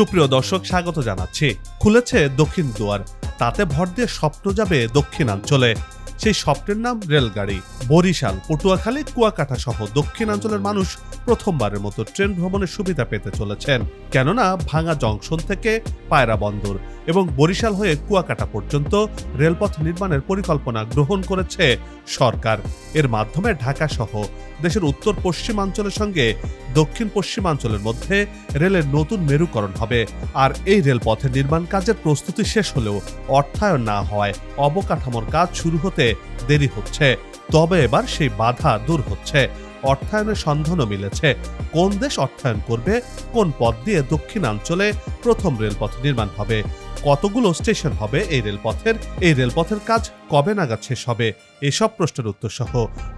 সুপ্রিয় দর্শক স্বাগত জানাচ্ছি। খুলেছে দক্ষিণ দুয়ার। তাতে ভর দিয়ে স্বপ্ন যাবে দক্ষিণাঞ্চলে। সেই স্বপ্নের নাম রেলগাড়ি। বরিশাল, পটুয়াখালী, কুয়াকাটা সহ দক্ষিণাঞ্চলের মানুষ প্রথমবারের মতো ট্রেন ভ্রমণের সুবিধা পেতে চলেছেন। কেননা ভাঙা জংশন থেকে পায়রা বন্দর এবং বরিশাল হয়ে কুয়াকাটা পর্যন্ত রেলপথ নির্মাণের পরিকল্পনা গ্রহণ করেছে সরকার। এর মাধ্যমে ঢাকা সহ দেশের উত্তর পশ্চিমাঞ্চলের সঙ্গে দক্ষিণ পশ্চিমাঞ্চলের মধ্যে রেলের নতুন মেরুকরণ হবে। আর এই রেলপথের নির্মাণ কাজের প্রস্তুতি শেষ হলেও অর্থায়ন না হওয়ায় অবকাঠামোর কাজ শুরু হতে দেরি হচ্ছে। তবে এবার সেই বাধা দূর হচ্ছে। অর্থায়নের সন্ধানও মিলেছে। কোন দেশ অর্থায়ন করবে, কোন পথ দিয়ে দক্ষিণাঞ্চলে প্রথম রেলপথ নির্মাণ হবে? কতগুলো স্টেশন হবে এই রেলপথের? এই রেলপথের কাজ কবে নাগাদ শেষ হবে? এসব প্রশ্নের উত্তর সহ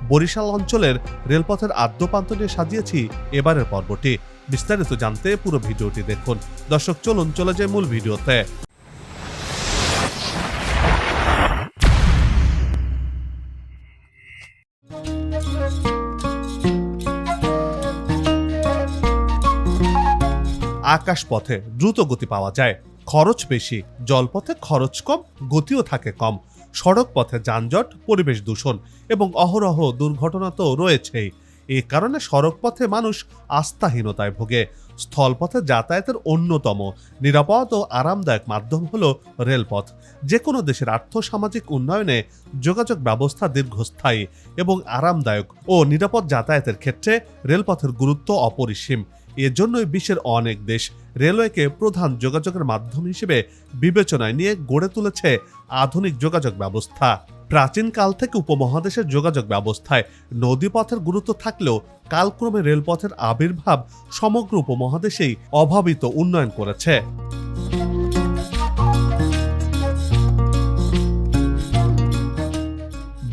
বরিশাল অঞ্চলের রেলপথের আদ্যপান্ত নিয়ে সাজিয়েছি এবারের পর্বটি। বিস্তারিত জানতে পুরো ভিডিওটি দেখুন। দর্শক, চলুন চলে যায় মূল ভিডিওতে। আকাশপথে দ্রুত গতি পাওয়া যায়। খরচ বেশি, জলপথে খরচ কম, গতিও থাকে কম। সড়ক পথে যানজট, পরিবেশ দূষণ এবং অহরহ দুর্ঘটনা তো রয়েছেই। এ কারণে সড়ক পথে মানুষ আস্থাহীনতায় ভোগে। স্থলপথে যাতায়াতের অন্যতম নিরাপদ ও আরামদায়ক মাধ্যম হল রেলপথ। যে কোনো দেশের আর্থসামাজিক উন্নয়নে যোগাযোগ ব্যবস্থা দীর্ঘস্থায়ী এবং আরামদায়ক ও নিরাপদ যাতায়াতের ক্ষেত্রে রেলপথের গুরুত্ব অপরিসীম। এজন্যই বিশ্বের অনেক দেশ রেলওয়েকে প্রধান যোগাযোগের মাধ্যম হিসেবে বিবেচনায় নিয়ে গড়ে তুলেছে আধুনিক যোগাযোগ ব্যবস্থা। প্রাচীনকাল থেকে উপমহাদেশের যোগাযোগ ব্যবস্থায় নদীপথের গুরুত্ব থাকলেও কালক্রমে রেলপথের আবির্ভাব সমগ্র উপমহাদেশেই অভাবিত উন্নয়ন করেছে।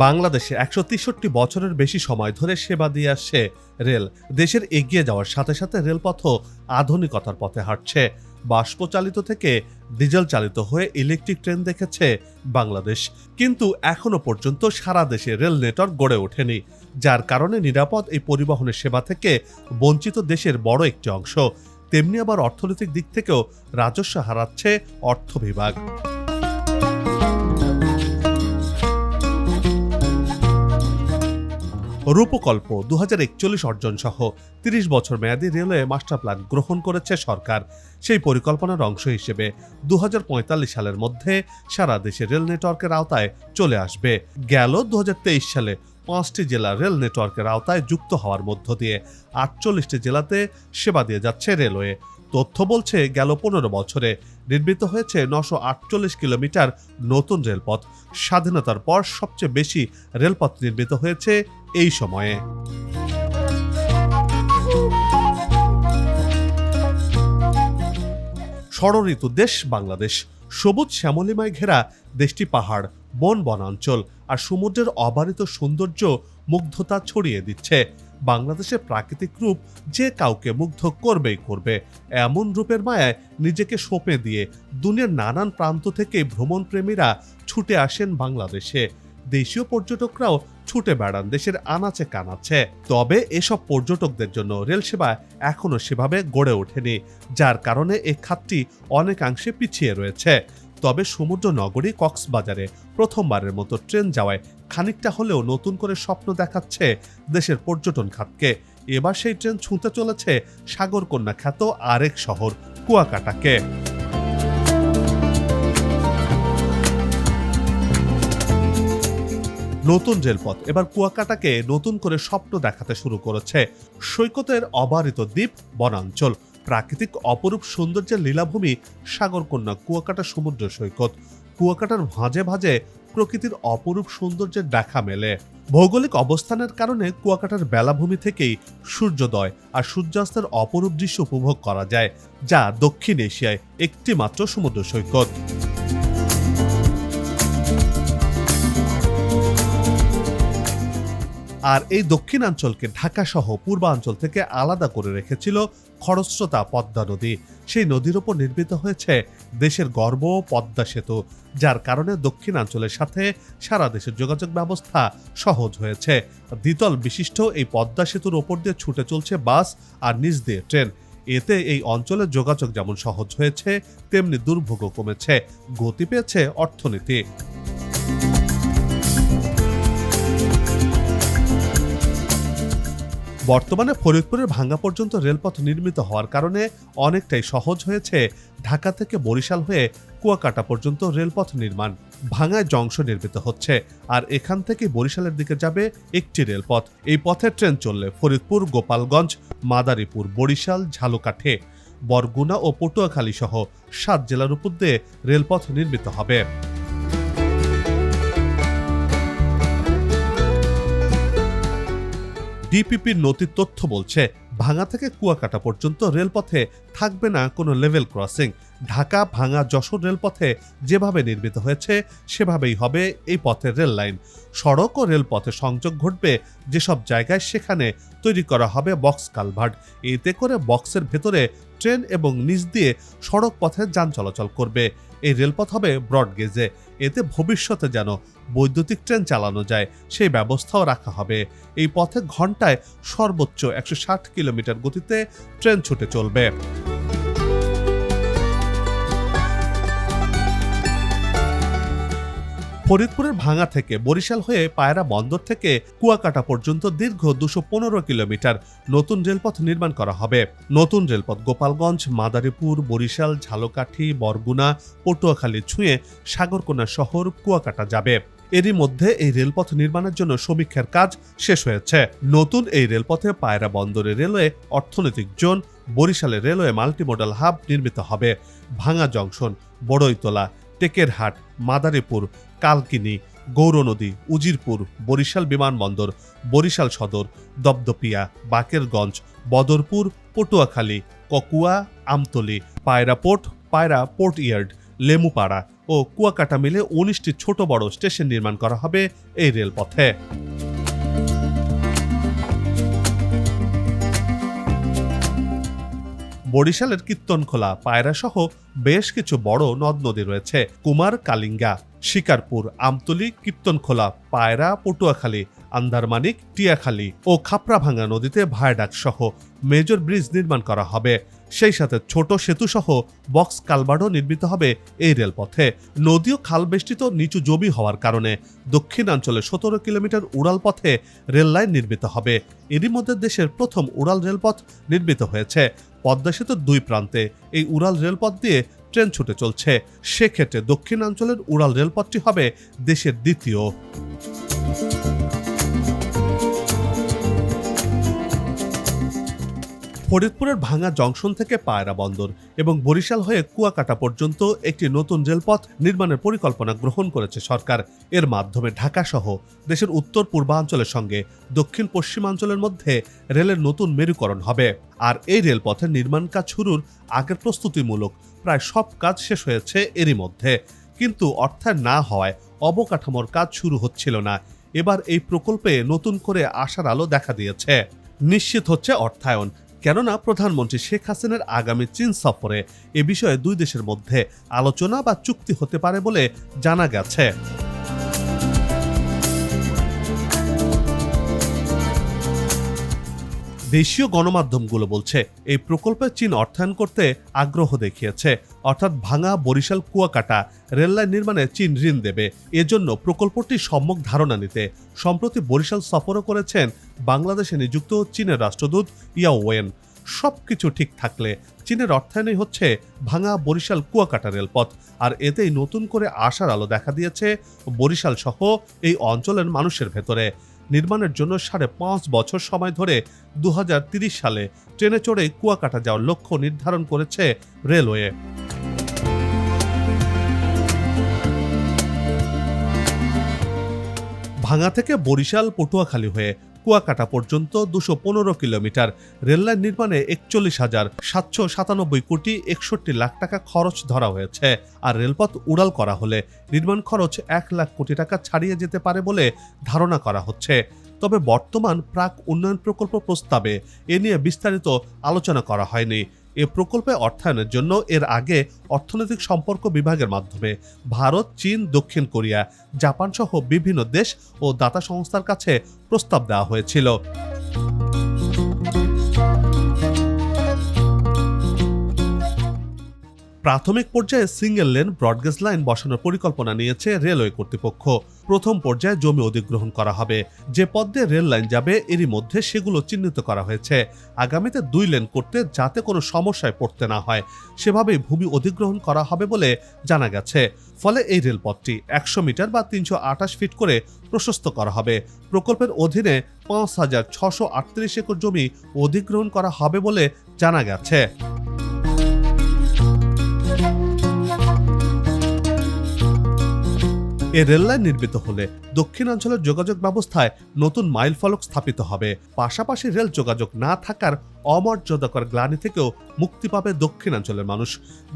বাংলাদেশে একশো তেষট্টি বছরের বেশি সময় ধরে সেবা দিয়ে আসছে রেল। দেশের এগিয়ে যাওয়ার সাথে সাথে রেলপথও আধুনিকতার পথে হাঁটছে। বাষ্পচালিত থেকে ডিজেল চালিত হয়ে ইলেকট্রিক ট্রেন দেখেছে বাংলাদেশ। কিন্তু এখনও পর্যন্ত সারা দেশে রেল নেটওয়ার্ক গড়ে ওঠেনি, যার কারণে নিরাপদ এই পরিবহনের সেবা থেকে বঞ্চিত দেশের বড় একটি অংশ। তেমনি আবার অর্থনৈতিক দিক থেকেও রাজস্ব হারাচ্ছে অর্থ বিভাগ। রূপকল্প দু হাজার একচল্লিশ অর্জন সহ তিরিশ বছর মেয়াদী রেলওয়ে মাস্টার প্ল্যান গ্রহণ করেছে সরকার। সেই পরিকল্পনার অংশ হিসেবে দু হাজার পঁয়তাল্লিশ সালের মধ্যে সারা দেশে রেল নেটওয়ার্কের আওতায় চলে আসবে। গেল দু হাজার তেইশ সালে পাঁচটি জেলা রেল নেটওয়ার্কের আওতায় যুক্ত হওয়ার মধ্য দিয়ে আটচল্লিশটি জেলাতে সেবা দিয়ে যাচ্ছে রেলওয়ে। তথ্য বলছে, গেল পনেরো বছরে নির্মিত হয়েছে নশো আটচল্লিশ কিলোমিটার নতুন রেলপথ। স্বাধীনতার পর সবচেয়ে বেশি রেলপথ নির্মিত হয়েছে এই সময়ে। ষড়ঋতু দেশ বাংলাদেশ, সবুজ শ্যামলিমায় ঘেরা দেশটি পাহাড়, বন বনাঞ্চল আর সমুদ্রের অবারিত সৌন্দর্য মুগ্ধতা ছড়িয়ে দিচ্ছে। বাংলাদেশের প্রাকৃতিক রূপ যে কাউকে মুগ্ধ করবেই করবে। এমন রূপের মায়ায় নিজেকে সঁপে দিয়ে দুনিয়ার নানান প্রান্ত থেকে ভ্রমণপ্রেমীরা ছুটে আসেন বাংলাদেশে। দেশীয় পর্যটকরাও ছুটে বেড়ান দেশের আনাচে কানাচ্ছে তবে এসব পর্যটকদের জন্য রেল সেবা এখনও সেভাবে গড়ে ওঠেনি, যার কারণে এই খাতটি অনেকাংশে পিছিয়ে রয়েছে। তবে সমুদ্র নগরী কক্সবাজারে প্রথমবারের মতো ট্রেন যাওয়ায় খানিকটা হলেও নতুন করে স্বপ্ন দেখাচ্ছে দেশের পর্যটন খাতকে। এবার সেই ট্রেন ছুঁতে চলেছে সাগরকন্যা খ্যাত আরেক শহর, কুয়াকাটাকে। নতুন রেলপথ। এবার কুয়াকাটাকে নতুন করে স্বপ্ন দেখাতে শুরু করেছে সৈকতের অবারিত দ্বীপ বনাঞ্চল। প্রাকৃতিক অপরূপ সৌন্দর্যের লীলাভূমি সাগরকন্যা কুয়াকাটা সমুদ্র সৈকত। কুয়াকাটার ভাঁজে ভাঁজে প্রকৃতির অপরূপ সৌন্দর্যের দেখা মেলে। ভৌগোলিক অবস্থানের কারণে কুয়াকাটার বেলাভূমি থেকেই সূর্যোদয় আর সূর্যাস্তের অপরূপ দৃশ্য উপভোগ করা যায়, যা দক্ষিণ এশিয়ায় একটি মাত্র সমুদ্র সৈকত। আর এই দক্ষিণাঞ্চলকে ঢাকা সহ পূর্বাঞ্চল থেকে আলাদা করে রেখেছিল খরস্রোতা পদ্মা নদী। সেই নদীর ওপর নির্মিত হয়েছে দেশের গর্ব পদ্মা সেতু, যার কারণে দক্ষিণাঞ্চলের সাথে সারা দেশের যোগাযোগ ব্যবস্থা সহজ হয়েছে। দ্বিতল বিশিষ্ট এই পদ্মা সেতুর ওপর দিয়ে ছুটে চলছে বাস আর নিচ দিয়ে ট্রেন। এতে এই অঞ্চলের যোগাযোগ যেমন সহজ হয়েছে, তেমনি দুর্ভোগও কমেছে। গতি পেয়েছে অর্থনীতি। বর্তমানে ফরিদপুরের ভাঙ্গা পর্যন্ত রেলপথ নির্মিত হওয়ার কারণে অনেকটাই সহজ হয়েছে ঢাকা থেকে বরিশাল হয়ে কুয়াকাটা পর্যন্ত রেলপথ নির্মাণ। ভাঙায় জংশন নির্মিত হচ্ছে আর এখান থেকে বরিশালের দিকে যাবে একটি রেলপথ। এই পথে ট্রেন চললে ফরিদপুর, গোপালগঞ্জ, মাদারীপুর, বরিশাল, ঝালুকাঠে, বরগুনা ও পটুয়াখালী সহ সাত জেলার উপর দিয়ে রেলপথ নির্মিত হবে। ডিপিপির নথির তথ্য বলছে ভাঙা থেকে কুয়াকাটা পর্যন্ত রেলপথে থাকবে না কোনো লেভেল ক্রসিং ঢাকা ভাঙা যশোর রেলপথে যেভাবে নির্মিত হয়েছে, সেভাবেই হবে এই পথের রেল লাইন। সড়ক ও রেলপথে সংযোগ ঘটবে যেসব জায়গায় সেখানে তৈরি করা হবে বক্স কালভার্ট। এতে করে বক্সের ভেতরে ট্রেন এবং নিচ দিয়ে সড়ক পথে যান চলাচল করবে। এই রেলপথ হবে ব্রড গেজে। এতে ভবিষ্যতে যেন বৈদ্যুতিক ট্রেন চালানো যায়, সেই ব্যবস্থাও রাখা হবে। এই পথে ঘন্টায় সর্বোচ্চ একশো ষাট কিলোমিটার গতিতে ট্রেন ছুটে চলবে। ফরিদপুরের ভাঙা থেকে বরিশাল হয়ে পায়রা বন্দর থেকে কুয়াকাটা পর্যন্ত দীর্ঘ দুশো পনেরো কিলোমিটার নতুন রেলপথ নির্মাণ করা হবে। নতুন রেলপথ গোপালগঞ্জ, মাদারীপুর, বরিশাল, ঝালকাঠি, বরগুনা, পটুয়াখালী ছুঁয়ে সাগরকোনা শহর, কুয়াকাটা যাবে। এরই মধ্যে এই রেলপথ নির্মাণের জন্য সমীক্ষার কাজ শেষ হয়েছে। নতুন এই রেলপথে পায়রা বন্দরে রেলওয়ে, অর্থনৈতিক জোন বরিশালে রেলওয়ে মাল্টিমোডাল হাব নির্মিত হবে। ভাঙা জংশন, বড়ইতলা, টেকেরহাট, মাদারীপুর কালকিনি গৌরনদী উজিরপুর, বরিশাল বিমানবন্দর, বরিশাল সদর, Dapdapia, Bakerganj, Badarpur, Patuakhali, ককুয়া, Amtali, Payra port Payra port yard, Lemupara ও কুয়াকাটা মিলে উনিশটি ছোট বড় স্টেশন নির্মাণ করা হবে এই রেলপথে। বরিশালের কীর্তনখোলা পায়রা সহ বেশ কিছু বড় নদ নদী রয়েছে। কুমার কালিঙ্গা, শিকারপুর, আমতলি কীর্তনখোলা, পায়রা, পটুয়াখালী, আন্দারমানিক, টিয়াখালী ও খাপড়াভাঙ্গা নদীতে ভায়াডাক সহ মেজর ব্রিজ নির্মাণ করা হবে। সেই সাথে ছোট সেতু সহ বক্স কালভার্টও নির্মিত হবে এই রেলপথে। নদী ও খাল বেষ্টিত নিচু জমি হওয়ার কারণে দক্ষিণাঞ্চলে সতেরো কিলোমিটার উড়াল পথে রেল লাইন নির্মিত হবে। এরই মধ্যে দেশের প্রথম উড়াল রেলপথ নির্মিত হয়েছে। পদ্মা সেতুর দুই প্রান্তে। এই উড়াল রেলপথ দিয়ে ট্রেন ছুটে চলছে। সেক্ষেত্রে দক্ষিণাঞ্চলের উড়াল রেলপথটি হবে দেশের দ্বিতীয়। ফরিদপুরের ভাঙা জংশন থেকে পায়রা বন্দর এবং বরিশাল হয়ে কুয়াকাটা পর্যন্ত একটি নতুন রেলপথ নির্মাণের পরিকল্পনা গ্রহণ করেছে সরকার। এর মাধ্যমে ঢাকা সহ দেশের উত্তর পূর্বাঞ্চলের সঙ্গে দক্ষিণ পশ্চিমাঞ্চলের মধ্যে রেলের নতুন মেরুকরণ হবে। আর এই রেলপথের নির্মাণ কাজ শুরুর আগের প্রস্তুতিমূলক প্রায় সব কাজ শেষ হয়েছে এরই মধ্যে। কিন্তু অর্থায়ন না হওয়ায় অবকাঠামোর কাজ শুরু হচ্ছিল না। এবার এই প্রকল্পে নতুন করে আশার আলো দেখা দিয়েছে। নিশ্চিত হচ্ছে অর্থায়ন। কেননা প্রধানমন্ত্রী শেখ হাসিনার আগামী চীন সফরে এ বিষয়ে দুই দেশের মধ্যে আলোচনা বা চুক্তি হতে পারে বলে জানা গেছে। দেশীয় গণমাধ্যমগুলো বলছে, এই প্রকল্পে চীন অর্থায়ন করতে আগ্রহ দেখিয়েছে। অর্থাৎ ভাঙা বরিশাল কুয়াকাটা রেললাইন নির্মাণে চীন ঋণ দেবে। এজন্য প্রকল্পটি সম্যক ধারণা নিতে সম্প্রতি বরিশাল সফরও করেছেন বাংলাদেশে নিযুক্ত চীনের রাষ্ট্রদূত ইয়া ওয়েন। সব কিছু ঠিক থাকলে চীনের অর্থায়নই হচ্ছে ভাঙা বরিশাল কুয়াকাটা রেলপথ। আর এতেই নতুন করে আশার আলো দেখা দিয়েছে বরিশাল সহ এই অঞ্চলের মানুষের ভেতরে। নির্মাণের জন্য সাড়ে পাঁচ বছর সময় ধরে দু সালে ট্রেনে চড়ে কুয়াকাটা যাওয়ার লক্ষ্য নির্ধারণ করেছে রেলওয়ে। ভাঙা থেকে বরিশাল, পটুয়াখালী হয়ে কুয়াকাটা পর্যন্ত দুশো পনেরো কিলোমিটার। রেললাইন নির্মাণে একচল্লিশ হাজার সাতশো সাতানব্বই কোটি একষট্টি লাখ টাকা খরচ ধরা হয়েছে। আর রেলপথ উড়াল করা হলে নির্মাণ খরচ এক লাখ কোটি টাকা ছাড়িয়ে যেতে পারে বলে ধারণা করা হচ্ছে। তবে বর্তমান প্রাক উন্নয়ন প্রকল্প প্রস্তাবে এ নিয়ে বিস্তারিত আলোচনা করা হয়নি। এ প্রকল্পে অর্থায়নের জন্য এর আগে অর্থনৈতিক সম্পর্ক বিভাগের মাধ্যমে ভারত, চীন, দক্ষিণ কোরিয়া জাপান সহ বিভিন্ন দেশ ও দাতা সংস্থার কাছে প্রস্তাব দেওয়া হয়েছিল। প্রাথমিক পর্যায়ে সিঙ্গেল লেন ব্রডগেজ লাইন বসানোর পরিকল্পনা নিয়েছে রেলওয়ে কর্তৃপক্ষ। প্রথম পর্যায়ে জমি অধিগ্রহণ করা হবে। যে পথ দিয়ে রেল লাইন যাবে, এরই মধ্যে সেগুলো চিহ্নিত করা হয়েছে। আগামীতে দুই লেন করতে যাতে কোনো সমস্যায় পড়তে না হয়, সেভাবেই ভূমি অধিগ্রহণ করা হবে বলে জানা গেছে। ফলে এই রেলপথটি একশো মিটার বা তিনশো আঠাশ ফিট করে প্রশস্ত করা হবে। প্রকল্পের অধীনে পাঁচ হাজার ছশো আটত্রিশ একর জমি অধিগ্রহণ করা হবে বলে জানা গেছে। এ রেললাইন নির্মিত হলে দক্ষিণাঞ্চলের যোগাযোগ ব্যবস্থায় নতুন মাইল ফলক স্থাপিত হবে। পাশাপাশি রেল যোগাযোগ না থাকার অমর্যাদাকর গ্লানি থেকেও মুক্তি পাবে দক্ষিণাঞ্চলের মানুষ।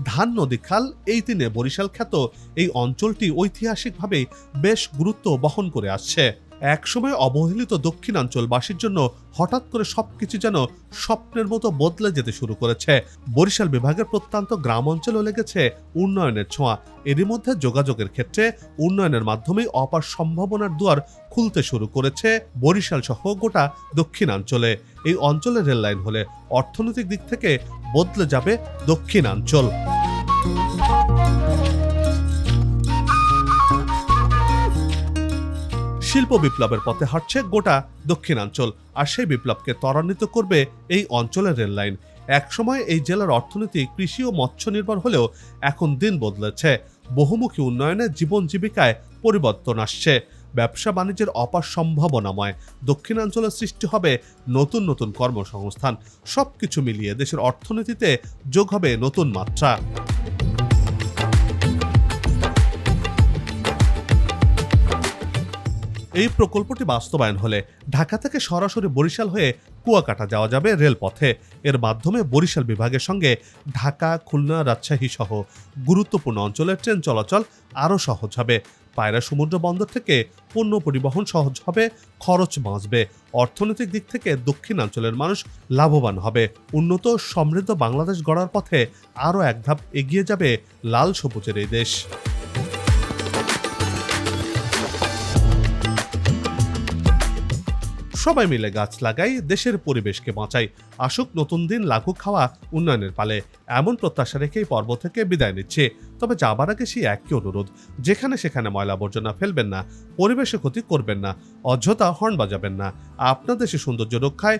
ধান, নদী, খাল এই দিনে বরিশাল খ্যাত এই অঞ্চলটি ঐতিহাসিকভাবেই বেশ গুরুত্ব বহন করে আসছে। একসময় অবহেলিত দক্ষিণাঞ্চলবাসীর জন্য হঠাৎ করে সবকিছু যেন স্বপ্নের মতো বদলে যেতে শুরু করেছে। বরিশাল বিভাগের প্রত্যন্ত গ্রাম অঞ্চলেও লেগেছে উন্নয়নের ছোঁয়া। এরই মধ্যে যোগাযোগের ক্ষেত্রে উন্নয়নের মাধ্যমেই অপার সম্ভাবনার দুয়ার খুলতে শুরু করেছে বরিশাল সহ গোটা দক্ষিণাঞ্চলে। এই অঞ্চলের রেল লাইন হলে অর্থনৈতিক দিক থেকে বদলে যাবে দক্ষিণাঞ্চল। শিল্প বিপ্লবের পথে হাঁটছে গোটা দক্ষিণাঞ্চল, আর সেই বিপ্লবকে ত্বরান্বিত করবে এই অঞ্চলের রেললাইন। একসময় এই জেলার অর্থনীতি, কৃষি ও মৎস্য নির্ভর হলেও এখন দিন বদলেছে। বহুমুখী উন্নয়নে জীবন জীবিকায় পরিবর্তন আসছে। ব্যবসা বাণিজ্যের অপার সম্ভাবনাময়। দক্ষিণাঞ্চলে সৃষ্টি হবে নতুন নতুন কর্মসংস্থান। সবকিছু মিলিয়ে দেশের অর্থনীতিতে যোগ হবে নতুন মাত্রা। এই প্রকল্পটি বাস্তবায়ন হলে ঢাকা থেকে সরাসরি বরিশাল হয়ে কুয়াকাটা যাওয়া যাবে রেলপথে। এর মাধ্যমে বরিশাল বিভাগের সঙ্গে ঢাকা, খুলনা, রাজশাহী সহ গুরুত্বপূর্ণ অঞ্চলের ট্রেন চলাচল আরও সহজ হবে। পায়রা সমুদ্র বন্দর থেকে পণ্য পরিবহন সহজ হবে, খরচ বাঁচবে। অর্থনৈতিক দিক থেকে দক্ষিণাঞ্চলের মানুষ লাভবান হবে। উন্নত, সমৃদ্ধ বাংলাদেশ গড়ার পথে আরও এক ধাপ এগিয়ে যাবে লাল সবুজের এই দেশ। সবাই মিলে গাছ লাগাই, দেশের পরিবেশকে বাঁচাই। আসুক, নতুন দিন লাঘু খাওয়া উন্নয়নের পালে। এমন প্রত্যাশা রেখেই পর্ব থেকে বিদায় নিচ্ছে। তবে যাবার আগে সেই একই অনুরোধ, যেখানে সেখানে ময়লা আবর্জনা ফেলবেন না পরিবেশে ক্ষতি করবেন না, অযথা হর্ন বাজাবেন না। আপনার দেশে সৌন্দর্য রক্ষায়